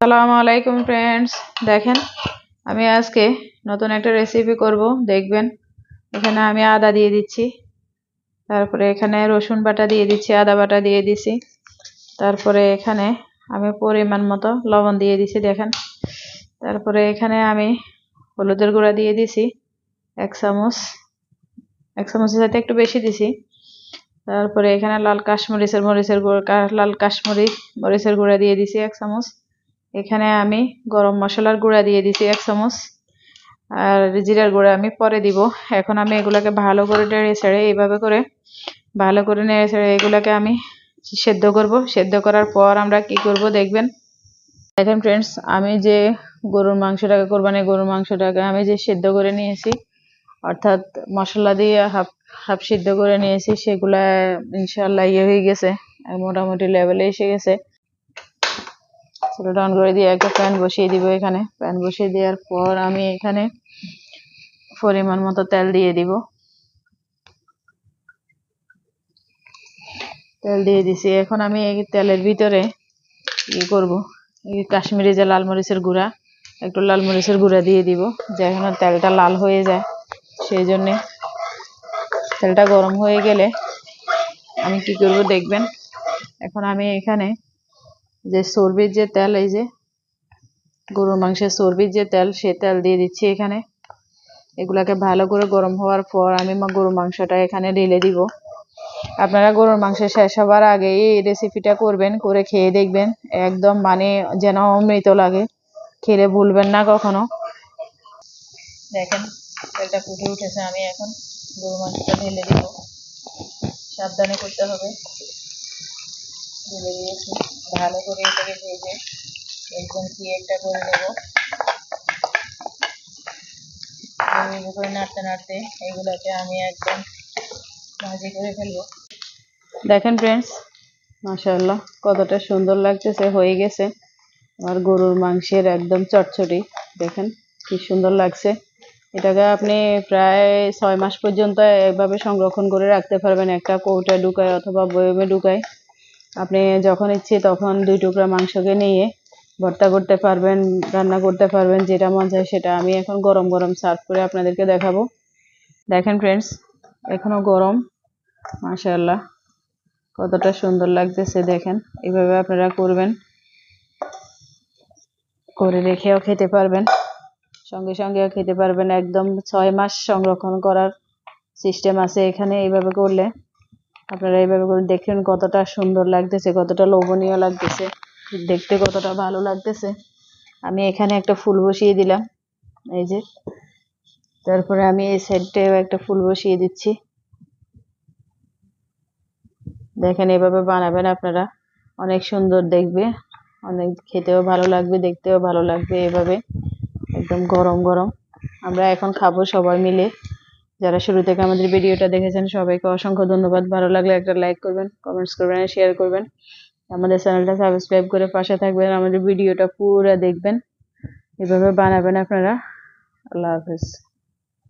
সালামু আলাইকুম ফ্রেন্ডস দেখেন, আমি আজকে নতুন একটা রেসিপি করব, দেখবেন। এখানে আমি আদা দিয়ে দিচ্ছি। তারপরে এখানে রসুন বাটা দিয়ে দিচ্ছি, আদা বাটা দিয়ে দিছি তারপরে এখানে আমি পরিমাণ মতো লবণ দিয়ে দিছি দেখেন। তারপরে এখানে আমি হলুদের গুঁড়া দিয়ে দিছি এক চামচ। এক চামচের সাথে একটু বেশি দিছি তারপরে এখানে লাল কাশ্মরিচের মরিচের গুঁড়া, লাল কাশ্মরি মরিচের গুঁড়া দিয়ে দিছি এক চামচ। এখানে আমি গরম মশলার গুঁড়া দিয়ে দিছি এক চামচ, আর জিরার গুঁড়া আমি পরে দিব। এখন আমি এগুলাকে ভালো করে নেড়ে ছেড়ে এইভাবে করে ভালো করে নেড়ে ছেড়ে এগুলাকে আমি সেদ্ধ করব। সেদ্ধ করার পর আমরা কি করব দেখবেন? দেখেন ফ্রেন্ডস আমি যে গরুর মাংসটাকে কোরবানি গরুর মাংসটাকে আমি যে সেদ্ধ করে নিয়েছি, অর্থাৎ মশলা দিয়ে হাফ হাফ সিদ্ধ করে নিয়েছি, সেগুলা ইনশাল্লাহ ইয়ে হয়ে গেছে মোটামুটি লেভেলে এসে গেছে। চুলোটা অন করে দিয়ে একটা প্যান বসিয়ে দিব এখানে। প্যান বসিয়ে দেওয়ার পর আমি এখানে পরিমাণ মতো তেল দিয়ে দিব। তেল দিয়ে দিছি। এখন আমি এই তেলের ভিতরে ই করব। এই কাশ্মীরি যে লাল মরিচের গুঁড়া, একটু লাল মরিচের গুঁড়া দিয়ে দিব যেন তেলটা লাল হয়ে যায়। সেই জন্যে তেলটা গরম হয়ে গেলে আমি কি করব দেখবেন? এখন আমি এখানে যে চর্বির যে তেল, এই যে গরুর মাংসের চর্বির যে তেল, সে তেল দিয়ে দিচ্ছি এখানে। এগুলাকে ভালো করে গরম হওয়ার পর আমি গরুর মাংসটা এখানে ঢেলে দিব। আপনারা গরুর মাংস শেষ হবার আগে এই রেসিপিটা করবেন, করে খেয়ে দেখবেন। একদম মানে যেন অমৃত লাগে। খেলে ভুলবেন না কখনো। দেখেন, তেলটা ফুটে উঠেছে। আমি এখন গরু মাংসটা ঢেলে দিব। সাবধানে করতে হবে। ঢেলে দিয়েছি। ভালো করে এটাকে ভেজে একদম কি করে নেব করে নাড়তে নাড়তে এগুলোকে আমি একদম ভাজি করে ফেলব। দেখেন ফ্রেন্ডস মাশাআল্লাহ, কতটা সুন্দর লাগতেছে, হয়ে গেছে। আমার গরুর মাংসের একদম চটচটি, দেখেন কি সুন্দর লাগছে। এটাকে আপনি প্রায় ছয় মাস পর্যন্ত এভাবে সংরক্ষণ করে রাখতে পারবেন, একটা কৌটায় ঢুকায় অথবা বয়মে ঢুকায়। আপনি যখন ইচ্ছে তখন দুই টুকরা মাংসকে নিয়ে ভর্তা করতে পারবেন, রান্না করতে পারবেন, যেটা মন চায় সেটা। আমি এখন গরম গরম সার্ভ করে আপনাদেরকে দেখাবো। দেখেন ফ্রেন্ডস এখনও গরম, মাশাআল্লাহ, কতটা সুন্দর লাগতেছে, দেখেন। এইভাবে আপনারা করবেন, করে রেখেও খেতে পারবেন, সঙ্গে সঙ্গেও খেতে পারবেন। একদম ছয় মাস সংরক্ষণ করার সিস্টেম আছে এখানে, এইভাবে করলে। আপনারা এইভাবে করে দেখেন কতটা সুন্দর লাগতেছে, কতটা লোভনীয় লাগতেছে, দেখতে কতটা ভালো লাগতেছে। আমি এখানে একটা ফুল বসিয়ে দিলাম, এই যে। তারপরে আমি এই সাইডটাও একটা ফুল বসিয়ে দিচ্ছি। দেখেন এভাবে বানাবেন আপনারা, অনেক সুন্দর দেখবে, অনেক খেতেও ভালো লাগবে, দেখতেও ভালো লাগবে এভাবে, একদম গরম গরম। আমরা এখন খাব সবাই মিলে। যারা শুরু থেকে আমাদের ভিডিওটা দেখেছেন, সবাইকে অসংখ্য ধন্যবাদ। ভালো লাগলে একটা লাইক করবেন কমেন্টস করবেন শেয়ার করবেন। আমাদের চ্যানেলটা সাবস্ক্রাইব করে পাশে থাকবেন, আমাদের ভিডিওটা পুরো দেখবেন। এভাবে বানাবেন আপনারা। আল্লাহ হাফেজ।